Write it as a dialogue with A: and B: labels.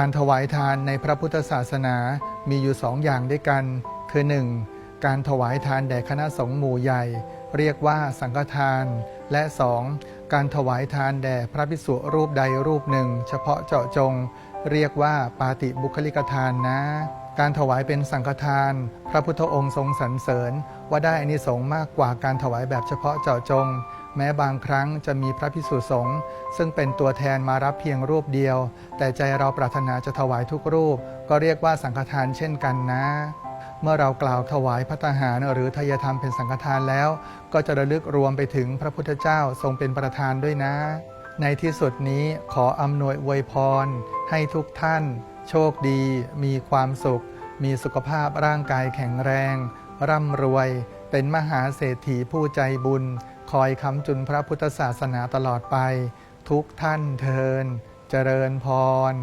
A: การถวายทานในพระพุทธศาสนามีอยู่สองอย่างด้วยกัน คือ 1. การถวายทานแด่คณะสงฆ์หมู่ใหญ่ เรียกว่าสังฆทาน และ 2. การถวายทานแด่พระภิกษุรูปใดรูปหนึ่ง เฉพาะเจาะจง เรียกว่าปาติบุคลิกทานนะ การถวายเป็นสังฆทาน พระพุทธองค์ทรงสรรเสริญ ว่าได้อานิสงส์มากกว่าการถวายแบบเฉพาะเจาะจงแม้บางครั้งจะมีพระพิสุสงฆ์ซึ่งเป็นตัวแทนมารับเพียงรูปเดียว แต่ใจเราปรารถนาจะถวายทุกรูป ก็เรียกว่าสังฆทานเช่นกันนะ เมื่อเรากล่าวถวายพัตหารหรือทายธรรมเป็นสังฆทานแล้ว ก็จะระลึกรวมไปถึงพระพุทธเจ้าทรงเป็นประธานด้วยนะ ในที่สุดนี้ขออำนวยอวยพร ให้ทุกท่าน โชคดี มีความสุข มีสุขภาพร่างกายแข็งแรง ร่ำรวย เป็นมหาเศรษฐีผู้ใจบุญ คอยค้ำจุนพระพุทธศาสนาตลอดไป ทุกท่านเทิน เจริญพร